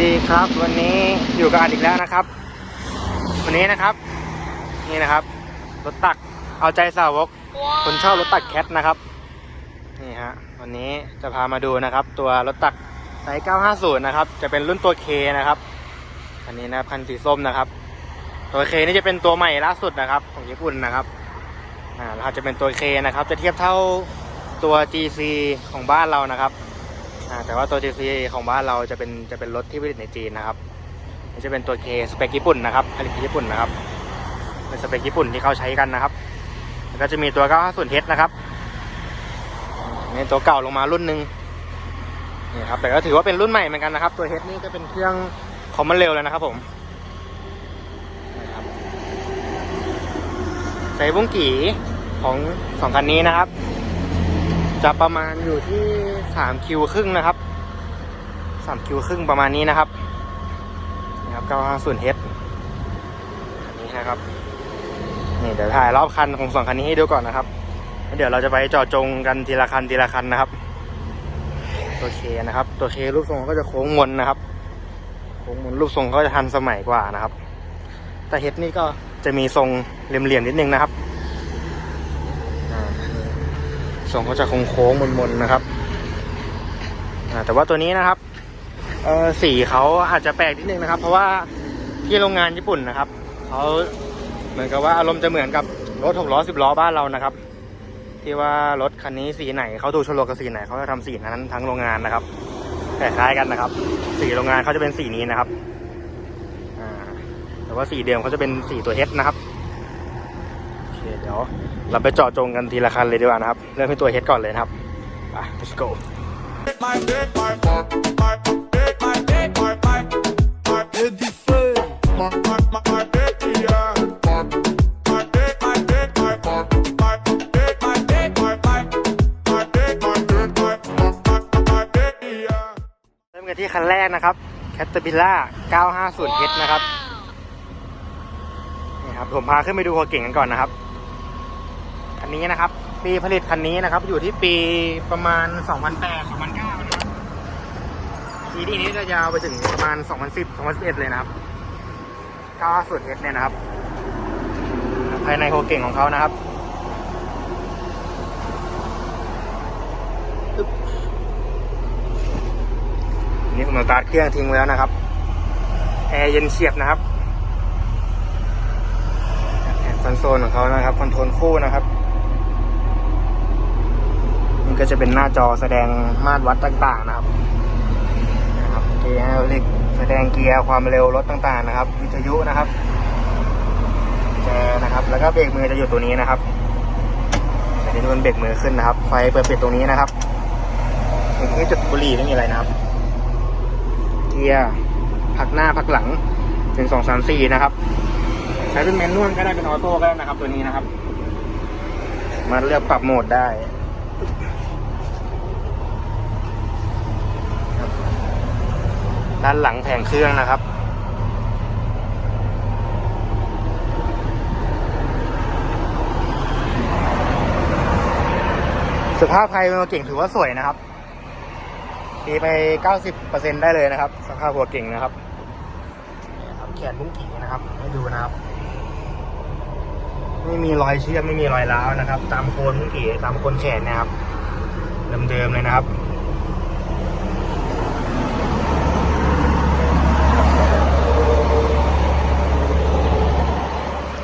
ดีครับ วันนี้อยู่กับอันอีกแล้วนะครับ วันนี้นะครับ นี่นะครับรถตักเอาใจสาวก คนชอบรถตักแคทนะครับ นี่ฮะวันนี้จะพามาดูนะครับ ตัวรถตักไซส์950 นะครับ จะเป็นรุ่นตัว K นะครับอันนี้นะครับคันสีส้มนะครับ ตัว K นี่จะเป็นตัวใหม่ล่าสุดนะครับ ของญี่ปุ่นนะครับอ่าแล้วจะเป็นตัว K นะครับ จะเทียบเท่าตัว GC ของบ้านเรานะครับ อ่าแต่ว่าตัว GC ของบ้านเราจะเป็นจะเป็นรถที่ผลิตในจีนนะครับนี่จะเป็นตัว K สเปคญี่ปุ่นนะครับผลิตที่ญี่ปุ่นนะครับเป็นสเปคญี่ปุ่นที่เขาใช้กันนะครับ แล้วก็จะมีตัว 950H นะครับนี่ตัวเก่าลงมารุ่นหนึ่งนี่ครับแต่ก็ถือว่าเป็นรุ่นใหม่เหมือนกันนะครับ ตัว H นี่ก็เป็นเครื่องคอมมอนเร็วเลยนะครับผมใส่บุ้งกี่ของสองคันนี้นะครับ จะประมาณอยู่ที่สามคิวครึ่งนะครับสามคิวครึ่งประมาณนี้นะครับนี่ครับเก้าห้าศูนเฮดอันนี้นะครับนี่เดี๋ยวถ่ายรอบคันของสองคันนี้ให้ดูก่อนนะครับเดี๋ยวเราจะไปจาะจงกันทีละคันทีละคันนะครับ ตัวเคนะครับ ตัวเครูปทรงก็จะโค้งมนนะครับโค้งมนรูปทรงก็จะทันสมัยกว่านะครับ แต่เฮดนี่ก็จะมีทรงเหลี่ยมๆนิดนึงนะครับอ่า ทรงก็จะโค้งๆมนๆนะครับแต่ว่าตัวนี้นะครับสีเขาอาจจะแปลกนิดนึงนะครับ เพราะว่าที่โรงงานญี่ปุ่นนะครับเขาเหมือนกับว่าอารมณ์จะเหมือนกับรถหกล้อสิบล้อบ้านเรานะครับ ที่ว่ารถคันนี้สีไหนเขาถูกชนลกับสีไหนเขาจะทำสีนั้นทั้งโรงงานนะครับคล้ายๆกันนะครับ สีโรงงานเขาจะเป็นสีนี้นะครับแต่ว่าสีเดิมเขาจะเป็นสีตัวเฮดนะครับโอเคเดี๋ยว เราไปเจาะจงกันทีละคันเลยดีกว่านะครับ เริ่มที่ตัวเฮดก่อนเลยครับไป let's go เริ่มกันที่คันแรกนะครับ Caterpillar 950เฮดนะครับ นี่ครับ ผมพาขึ้นไปดูหัวเก่งกันก่อนนะครับ นนี้นะครับ ปีผลิตคันนี้นะครับ อยู่ที่ปีประมาณ 2008 2009นะครับปีนี้จะยาวไปถึงประมาณ 2010 2011 เลยนะครับ 950H เนี่ยนะครับ ภายในหัวเก่งของเขานะครับนี่ผมสตาร์ทเครื่องทิ้งไว้แล้วนะครับ แอร์เย็นเฉียบนะครับคอนโซลของเขานะครับ คอนโทรลคู่นะครับ ก็จะเป็นหน้าจอแสดงมาตรวัดต่างๆนะครับนะครับเกียร์เล็กแสดงเกียร์ความเร็วรถต่างๆนะครับ วิทยุนะครับแจนะครับ แล้วก็เบรกมือจะอยู่ตัวนี้นะครับอันนี้เป็นเบรกมือขึ้นนะครับ ไฟเปิดปิดตรงนี้นะครับตรงนี่จุดบุหรี่ไม่มีอะไรนะครับ เกียร์พักหน้าพักหลังหนึ่งสองสามสี่นะครับ ใช้เป็นแมนนวลก็ได้เป็นออโต้ก็ได้นะครับ ตัวนี้นะครับ มาเลือกปรับโหมดได้ครับ ด้านหลังแผงเครื่องนะครับ สภาพภายในตัวเก่งถือว่าสวยนะครับตีไป 90%ได้เลยนะครับ สภาพหัวเก่งนะครับนี่ครับแขนบุ้งกี่นะครับ ให้ดูนะครับ ไม่มีรอยเชือกไม่มีรอยร้าวนะครับ ตามโคนบุ้งกี่ตามโคนแขนนะครับเดิมๆเลยนะครับ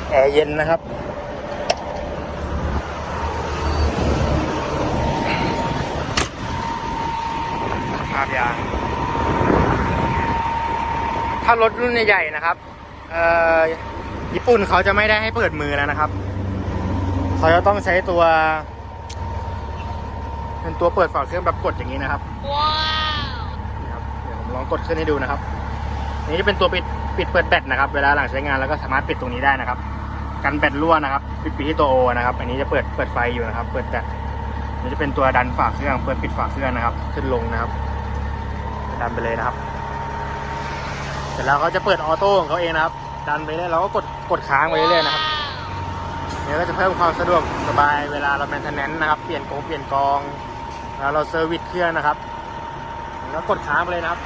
แอร์ เย็นนะครับ ภาพยาง ถ้ารถรุ่นใหญ่ๆนะครับเอ่อญี่ปุ่นเขาจะไม่ได้ให้เปิดมือแล้วนะครับ เขาจะต้องใช้ตัว เป็นตัวเปิดฝาเครื่องแบบกดอย่างนี้นะครับนี่ครับเดี๋ยวผมลองกดขึ้นให้ดูนะครับ นี่จะเป็นตัวปิดปิดเปิดแบตนะครับ เวลาหลังใช้งานแล้วก็สามารถปิดตรงนี้ได้นะครับ กันแบตรั่วนะครับปิดปิดที่ตัวโอนะครับ อันนี้จะเปิดเปิดไฟอยู่นะครับ เปิดแบตนี่จะเป็นตัวดันฝากเครื่องเปิดปิดฝากเครื่องนะครับ ขึ้นลงนะครับ ดันไปเลยนะครับเสร็จแล้วเขาจะเปิดออโต้ของเขาเองนะครับ ดันไปเรื่อยเราก็กดกดค้างไปเรื่อยๆนะครับเนี่ยก็จะเพิ่มความสะดวกสบายเวลาเราแมนเทนแนนซ์นะครับ เปลี่ยนกงเปลี่ยนกองแล้วเราเซอร์วิสเครื่องนะครับแล้วกดค้างไปเลยนะครับ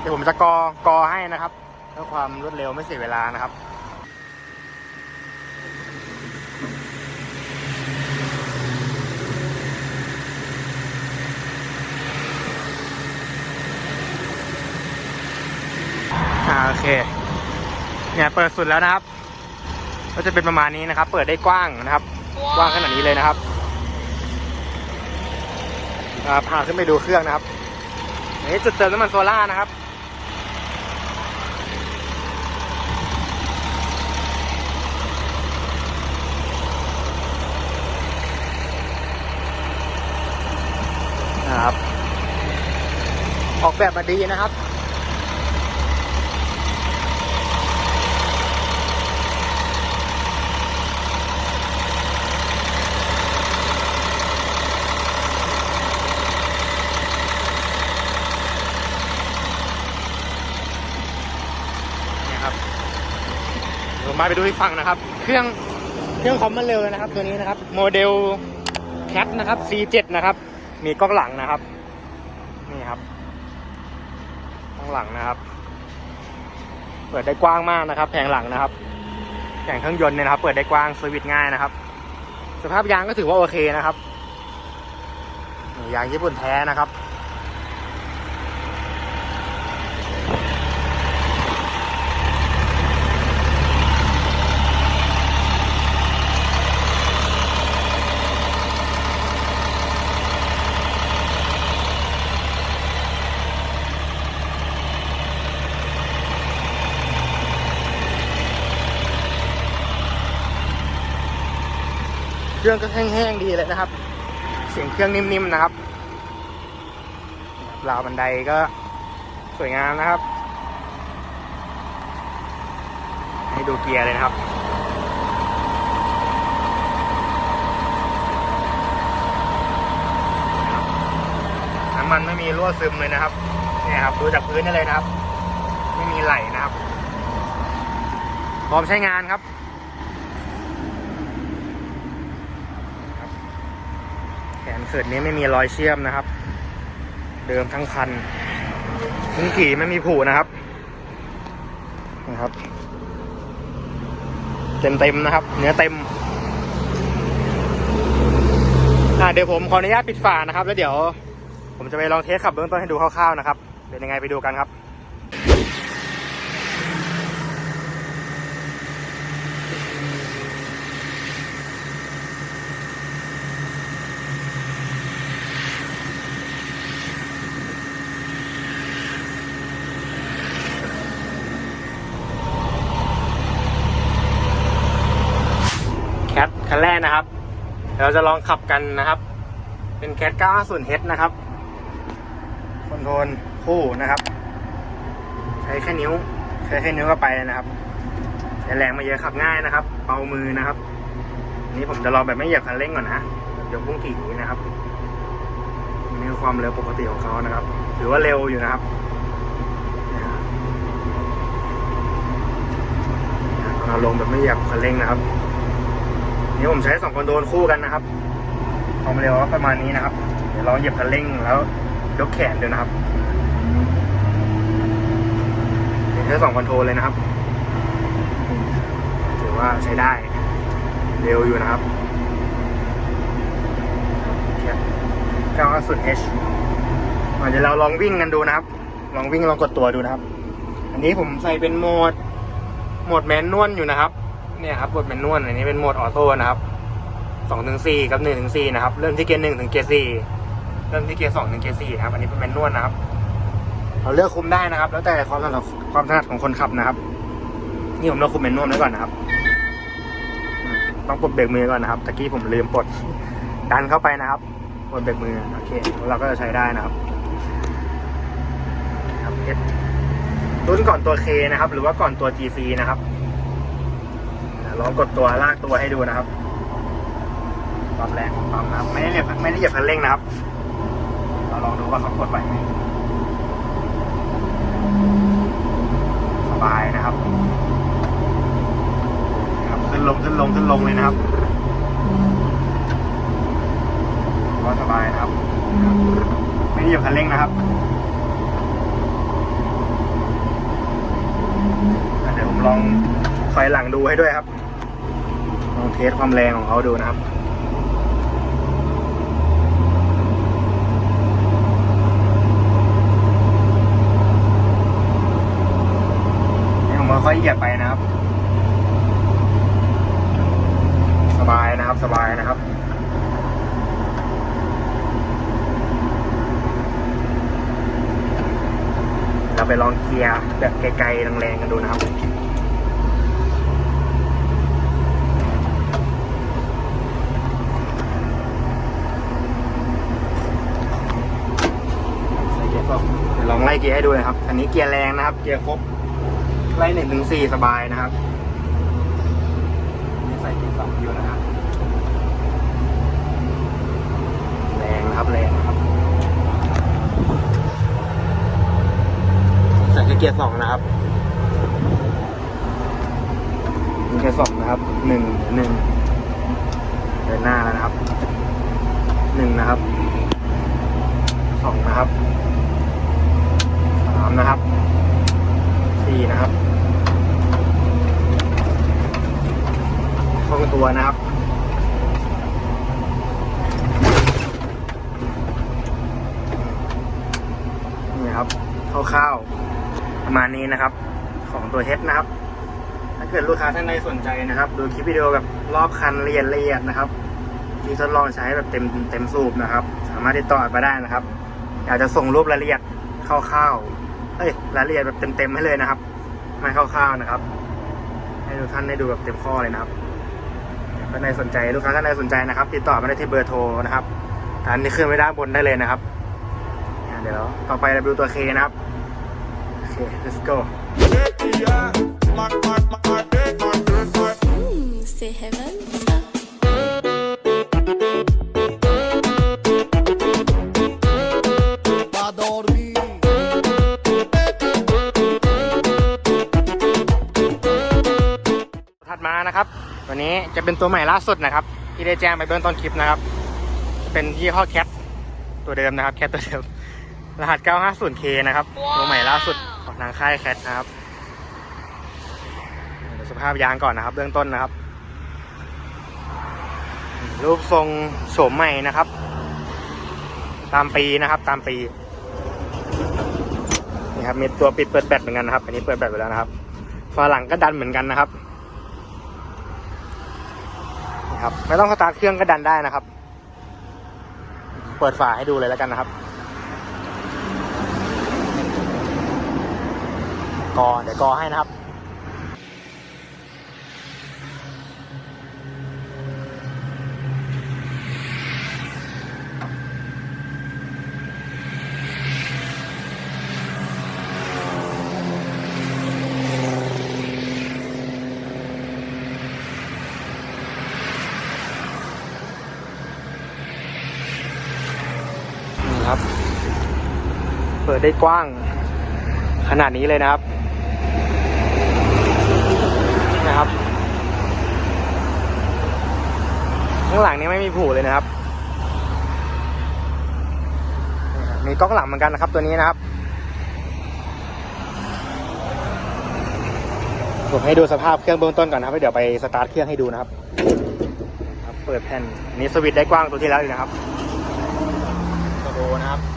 เดี๋ยวผมจะกอกอให้นะครับเพื่อความรวดเร็วไม่เสียเวลานะครับาโอเคเนี่ยเปิดสุดแล้วนะครับ ก็จะเป็นประมาณนี้นะครับ เปิดได้กว้างนะครับ กว้างขนาดนี้เลยนะครับพาขึ้นไปดูเครื่องนะครับนนี้จุดเติมน้ำมันโซล่านะครับนะครับ ออกแบบมาดีนะครับ เนี่ยครับผ มาไปดูอีกฝั่งนะครับ เครื่องเครื่องคอมมันเร็วเลยนะครับ ตัวนี้นะครับ โมเดลแคปนะครับ C7 นะครับ มีกล้องหลังนะครับ นี่ครับกล้องหลังนะครับ เปิดได้กว้างมากนะครับ แผงหลังนะครับแผงเครื่องยนต์เนี่ยนะครับ เปิดได้กว้างสวิตช์ง่ายนะครับ สภาพยางก็ถือว่าโอเคนะครับยางญี่ปุ่นแท้นะครับ เครื่องก็แห้งๆดีเลยนะครับ เสียงเครื่องนิ่มๆนะครับราวบันไดก็สวยงามนะครับ ให้ดูเกียร์เลยนะครับ น้ำมันไม่มีรั่วซึมเลยนะครับ เนี่ยครับดูจากพื้นได้เลยนะครับ ไม่มีไหลนะครับ พร้อมใช้งานครับ เกิดนี้ไม่มีรอยเชื่อมนะครับ เดิมทั้งคันทั้งขี่ไม่มีผูนะครับนะครับ เต็มเต็มนะครับ เนื้อเต็มอ่าเดี๋ยวผมขออนุญาตปิดฝานะครับ แล้วเดี๋ยว ผมจะไปลองเทสขับเบื้องต้นให้ดูคร่าวๆนะครับ เป็นยังไงไปดูกันครับ แคทคันแรกนะครับ เราจะลองขับกันนะครับ เป็นแคท 950H นะครับคอนโทรลคู่นะครับ ใช้แค่นิ้ว ใช้แค่นิ้วก็ไปแล้วนะครับใช้แรงมาเยอะขับง่ายนะครับ เบามือนะครับนนี้ผมจะลองแบบไม่เหยียบคันเร่งก่อนนะเดี๋ยวพุ่งขี่นะครับนี่คือความเร็วปกติของเขานะครับ ถือว่าเร็วอยู่นะครับนะครับเราลงแบบไม่เหยียบคันเร่งนะครับ นี่ผมใช้สองคอนโทรลคู่กันนะครับความเร็วก็ประมาณนี้นะครับ เดี๋ยวลองเหยียบคันเร่งแล้วยกแขนดูนะครับใช้สองคอนโทรเลยนะครับถือว่าใช้ได้ เร็วอยู่นะครับเก้าสุด H อะเดี๋ยวเราลองวิ่งกันดูนะครับ ลองวิ่งลองกดตัวดูนะครับ อันนี้ผมใส่เป็นโหมดโหมดแมนนวลอยู่นะครับ เนี่ยครับโหมดแมนนวลอันนี้เป็นโหมดออโต้นะครับสองถึงสี่กับหนึ่งถึงสี่นะครับ เริ่มที่เกียร์หนึ่งถึงเกียร์สี่เริ่มที่เกียร์สองถึงเกียร์สี่นะครับ อันนี้เป็นแมนนวลนะครับ เราเลือกคุมได้นะครับ แล้วแต่ความถนัดความถนัดของคนขับนะครับ นี่ผมเลือกคุมแมนนวลไว้ก่อนนะครับ ต้องปลดเบรกมือก่อนนะครับตะกี้ผมลืมปลดดันเข้าไปนะครับปลดเบรกมือโอเคเราก็จะใช้ได้นะครับครับรุ่นก่อนตัว K นะครับ หรือว่าก่อนตัว GC นะครับ ลองกดตัวลากตัวให้ดูนะครับความแรงของปั๊มนะครับไม่ได้เหยียบไม่ได้เหยียบคันเร่งนะครับ เราลองดูว่าเขากดไหวไหมสบายนะครับครับ ขึ้นลงขึ้นลงขึ้นลงเลยนะครับว่าสบายนะครับ ไม่ได้เหยียบคันเร่งนะครับเดี๋ยวผมลองถอยหลังดูให้ด้วยครับ ลองเทสความแรงของเขาดูนะครับนี่ผมค่อยๆเหยียบไปนะครับ สบายนะครับสบายนะครับเราไปลองเกียร์แบบไกลๆแรงๆกันดูนะครับ ใส่เกียร์สองเดี๋ยวลองไล่เกียร์ให้ดูเลยครับ อันนี้เกียร์แรงนะครับ เกียร์ครบไล่หนึ่งถึงสี่สบายนะครับนี่ใส่เกียร์สองอยู่นะครับแรงนะครับแรงนะครับใส่แค่เกียร์สองนะครับเกียร์สองนะครับหนึ่งหนึ่งเดินหน้าแล้วนะครับหนึ่งนะครับสองนะครับ นะครับสี่นะครับคล่องตัวนะครับนี่ครับคร่าวๆประมาณนี้นะครับ ของตัวเฮดนะครับ ถ้าเกิดลูกค้าท่านใดสนใจนะครับ ดูคลิปวิดีโอแบบรอบคันละเอียดละเอียดนะครับที่ทดลองใช้แบบเต็มเต็มสูบนะครับ สามารถติดต่อมาได้นะครับ อยากจะส่งรูปรายละเอียดคร่าวๆ เอ้ยรายละเอียดแบบเต็มๆให้เลยนะครับ ไม่คร่าวๆนะครับ ให้ทุกท่านได้ดูแบบเต็มข้อเลยนะครับท่านใดสนใจลูกค้าท่านใดสนใจนะครับ ติดต่อมาได้ที่เบอร์โทรนะครับทานที่ขึ้นไว้ด้านบนได้เลยนะครับเดี๋ยวต่อไปเราดูตัวเคนะครับโอเค let's go Yeah, my, ตัวนี้จะเป็นตัวใหม่ล่าสุดนะครับ ที่ได้แจ้งไปเบื้องต้นคลิปนะครับ เป็นยี่ห้อแคทตัวเดิมนะครับแคทตัวเดิมรหัส 950K นะครับตัวใหม่ล่าสุดของทางค่ายแคทนะครับเดี๋ยวสภาพยางก่อนนะครับ เบื้องต้นนะครับ รูปทรงโฉมใหม่นะครับ ตามปีนะครับ ตามปีนี่ครับมีตัวปิดเปิดแบตเหมือนกันนะครับ อันนี้เปิดแบตไปแล้วนะครับฝาหลังก็ดันเหมือนกันนะครับ ครับ ไม่ต้องสตาร์ทเครื่องก็ดันได้นะครับ เปิดฝาให้ดูเลยแล้วกันนะครับกอเดี๋ยวกอให้นะครับ ได้กว้าง ขนาดนี้เลยนะครับ นะครับ ข้างหลังนี้ไม่มีผูเลยนะครับมีกล้องหลังเหมือนกันนะครับตัวนี้นะครับ ผมให้ดูสภาพเครื่องเบื้องต้นก่อนนะครับเดี๋ยวไปสตาร์ทเครื่องให้ดูนะครับ เปิดแผ่นนี้สวิตช์ได้กว้างตัวที่แล้วอีกนะครับโตโดนะครับ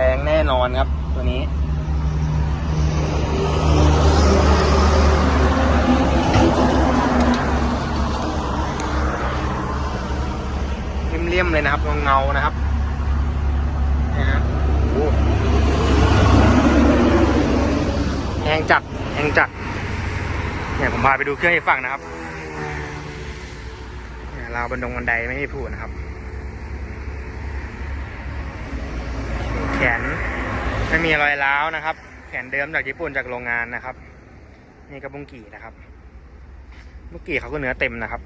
แรงแน่นอนครับ ตัวนี้ เลี่ยมๆเลยนะครับเงาๆนะครับนะฮะโอ้แหงจัดแหงจัดเนี่ยผมพาไปดูเครื่องอีกฝั่งนะครับเนี่ยราวบันดงบันไดไม่มีผูนะครับ แขนไม่มีรอยร้าวนะครับ แขนเดิมจากญี่ปุ่นจากโรงงานนะครับ นี่ก็บุ้งกี่นะครับบุ้งกี่เขาก็เนื้อเต็มนะครับ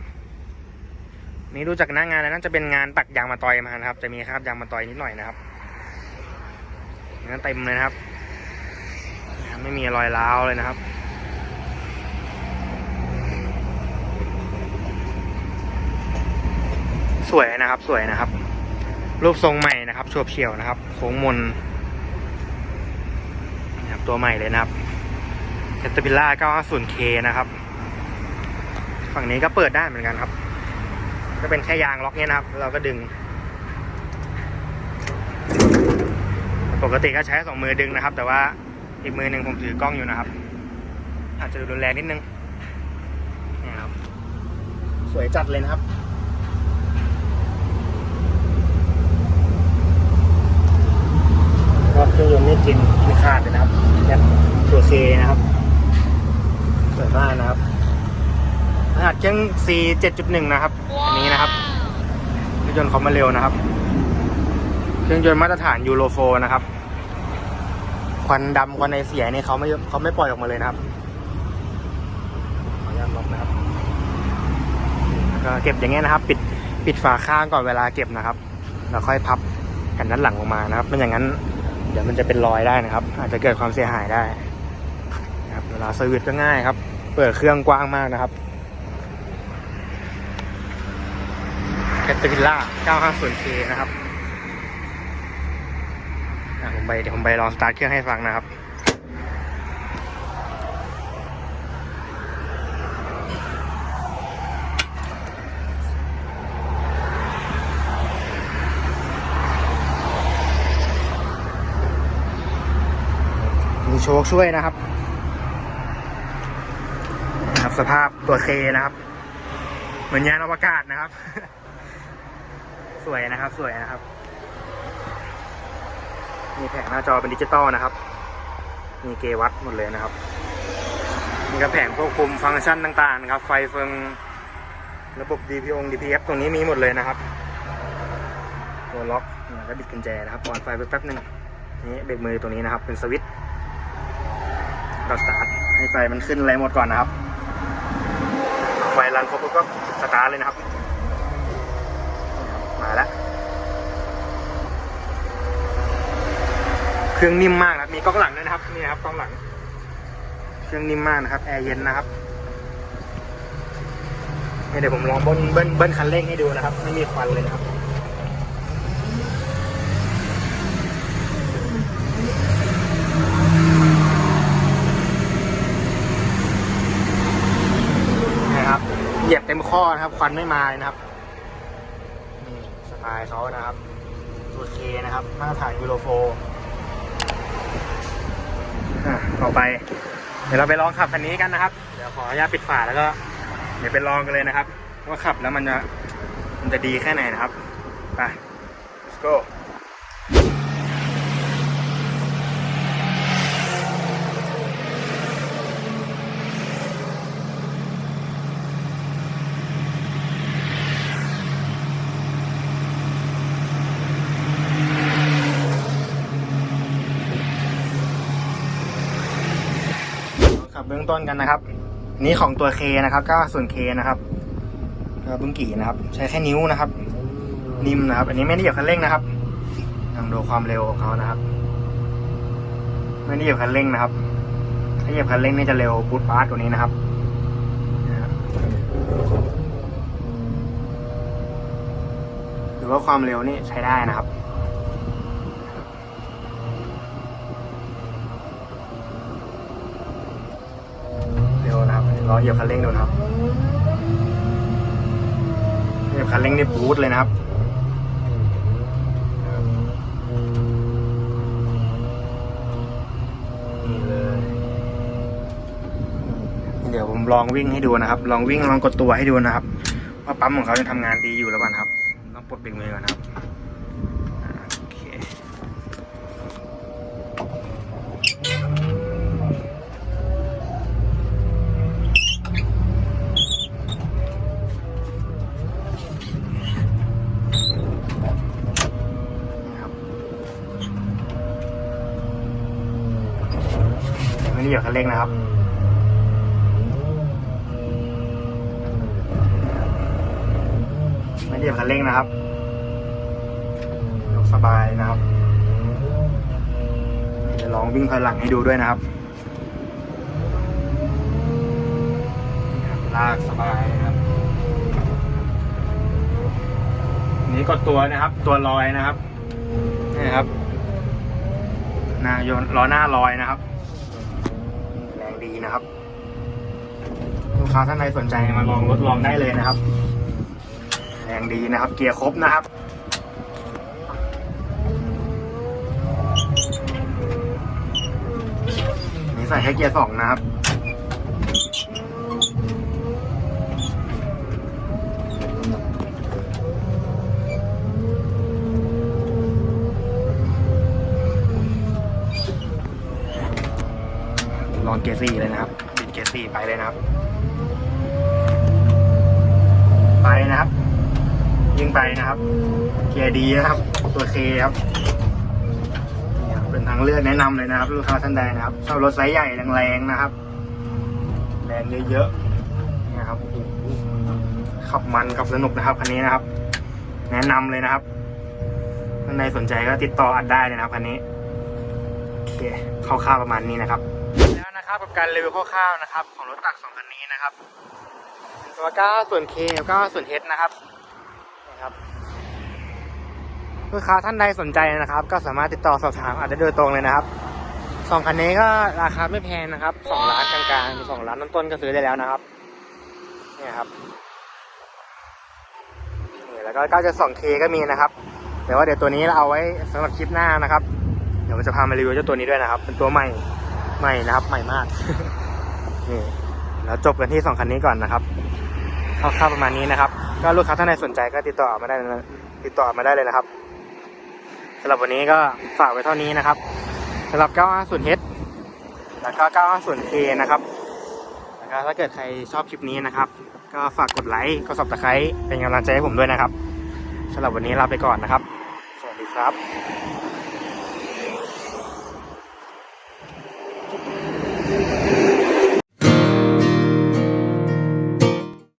นี่ดูจากหน้างานแล้วน่าจะเป็นงานตักยางมาตอยมานะครับ จะมีคราบยางมาตอยนิดหน่อยนะครับเนื้อเต็มเลยนะครับ ไม่มีรอยร้าวเลยนะครับสวยนะครับ สวยนะครับ รูปทรงใหม่นะครับโฉบเฉียวนะครับโค้งมนนะครับตัวใหม่เลยนะครับ Caterpillar 950K นะครับ ฝั่งนี้ก็เปิดได้เหมือนกันครับ ก็เป็นแค่ยางล็อกเนี้ยนะครับ เราก็ดึง ปกติก็ใช้สองมือดึงนะครับ แต่ว่าอีกมือหนึ่งผมถือกล้องอยู่นะครับ อาจจะดูรุนแรงนิดนึงนี่ยครับ สวยจัดเลยนะครับ ก็เครื่องยนต์ไม่กินไม่ขาดเลยนะครับเนี่ยตัวเคนะครับสวยมากนะครับขนาดเครื่อง C 7.1 นะครับ อันนี้นะครับ เครื่องยนต์เขามาเร็วนะครับ เครื่องยนต์มาตรฐานยูโรโฟนะครับ ควันดำควันไอเสียเนี่ยเขาไม่เขาไม่ปล่อยออกมาเลยนะครับ ขออนุญาตล็อกนะครับก็เก็บอย่างเงี้ยนะครับ ปิดปิดฝาข้างก่อนเวลาเก็บนะครับ แล้วค่อยพับแผ่นด้านหลังลงมานะครับไม่อย่างนั้น เดี๋ยวมันจะเป็นรอยได้นะครับ อาจจะเกิดความเสียหายได้นะครับเวลาเซอร์วิสก็ง่ายครับ เปิดเครื่องกว้างมากนะครับ Caterpillar 950K นะครับผมไปเดี๋ยวผมไปลองสตาร์ทเครื่องให้ฟังนะครับ โชคช่วยนะครับนะครับสภาพตัวเคนะครับ เหมือนยานอวกาศนะครับ สวยนะครับสวยนะครับ มีแผงหน้าจอเป็นดิจิตอลนะครับ มีเกวัตหมดเลยนะครับมีกระแผงควบคุมฟังก์ชันต่างๆนะครับ ไฟเฟิงระบบ DPO DPF ตรงนี้มีหมดเลยนะครับ ตัวล็อกแล้วก็บิดกุญแจนะครับปอยไฟไปแป๊บหนึ่งนี่เบรกมือตรงนี้นะครับ เป็นสวิตช์ เราสตาร์ทให้ไฟมันขึ้นอะไรหมดก่อนนะครับ ไฟรันครบก็สตาร์ทเลยนะครับ มาแล้ว เครื่องนิ่มมากนะครับมีกล้องหลังด้วยนะครับ นี่ครับกล้องหลัง เครื่องนิ่มมากนะครับ แอร์เย็นนะครับเดี๋ยวผมลองเบิ้ลเบิ้ลเบิ้ลคันเร่งให้ดูนะครับ ไม่มีควันเลยนะครับเห ยียบเต็มข้อนะครับ ควันไม่มานะครับ นี่สไตล์เขานะครับ ตัวเคนะครับมาตรฐานยูโรโฟอะต่อไป เดี๋ยวเราไปลองขับคันนี้กันนะครับ เดี๋ยวขออนุญาตปิดฝาแล้วก็ เดี๋ยวไปลองกันเลยนะครับ ว่าขับแล้วมันจะมันจะดีแค่ไหนนะครับ ไป let's go องต้นกันนะครับนี่ของตัว K นะครับก็ส่วน K นะครับก็บุ้งกี่นะครับ ใช้แค่นิ้วนะครับ นิ่มนะครับ อันนี้ไม่ได้เหยียบคันเร่งนะครับลองดูความเร็วของเขานะครับ ไม่ได้เหยียบคันเร่งนะครับ ถ้าเหยียบคันเร่งนี่จะเร็วปูดปาร์ตกว่านี้นะครับหรือว่าความเร็วนี่ใช้ได้นะครับ เร็วนะครับรอเหยียบคันเร่งดูนะครับเหยียบคันเร่งนี่ปูดเลยนะครับนี่เลย เดี๋ยวผมลองวิ่งให้ดูนะครับ ลองวิ่งลองกดตัวให้ดูนะครับ ว่าปั๊มของเขาจะทำงานดีอยู่หรือเปล่านะครับ ต้องปลดเบรกมือก่อนนะครับ เหยียบคันเร่งนะครับ ไม่ได้เหยียบคันเร่งนะครับยกสบายนะครับเดี๋ยวลองวิ่งถอยหลังให้ดูด้วยนะครับลากสบายนะครับ นี้กดตัวนะครับ ตัวลอยนะครับนี่ครับหน้ายนล้อหน้าลอยนะครับ ดีนะครับลูกค้าท่านใดสนใจมาลองรถลองได้เลยนะครับแรงดีนะครับ เกียร์ครบนะครับนี่ใส่แค่เกียร์สองนะครับ เกียร์สี่เลยนะครับปิดเกียร์สี่ไปเลยนะครับ ไปนะครับ ยิงไปนะครับ เกียร์ดีนะครับ ตัวเคครับเป็นทางเลือกแนะนำเลยนะครับ ลูกค้าท่านใดนะครับชอบรถไซส์ใหญ่แรงๆนะครับ แรงเยอะๆนะครับขับมันขับสนุกนะครับคันนี้นะครับ แนะนำเลยนะครับท่านใดสนใจก็ติดต่ออัดได้เลยนะครับคันนี้โอเคคร่าวๆประมาณนี้นะครับ แล้วนะครับกับการรีวิวคร่าวๆนะครับ ของรถตักสองคันนี้นะครับตัว9ส่วน K กับ9ส่วน H นะครับนะครับลูกค้าท่านใดสนใจนะครับ ก็สามารถติดต่อสอบถามอาจจะโดยตรงเลยนะครับสองคันนี้ก็ราคาไม่แพงนะครับสองล้านกลางๆสองล้านต้นๆก็ซื้อได้แล้วนะครับเนี่ยครับนี่แล้วก็9 2 K ก็มีนะครับแต่ว่าเดี๋ยวตัวนี้เราเอาไว้สำหรับคลิปหน้านะครับ เดี๋ยวจะพามารีวิวเจ้าตัวนี้ด้วยนะครับ เป็นตัวใหม่ ใหม่นะครับ ใหม่มาก นี่แล้วจบกันที่สองคันนี้ก่อนนะครับคร่าวๆประมาณนี้นะครับ ก็ลูกค้าท่านใดสนใจก็ติดต่อมาได้นะติดต่อมาได้เลยนะครับสำหรับวันนี้ก็ฝากไว้เท่านี้นะครับสำหรับ 950H แล้วก็ 950K นะครับแล้วก็ถ้าเกิดใครชอบคลิปนี้นะครับ ก็ฝากกดไลค์กด subscribe เป็นกำลังใจให้ผมด้วยนะครับสำหรับวันนี้ลาไปก่อนนะครับ สวัสดีครับ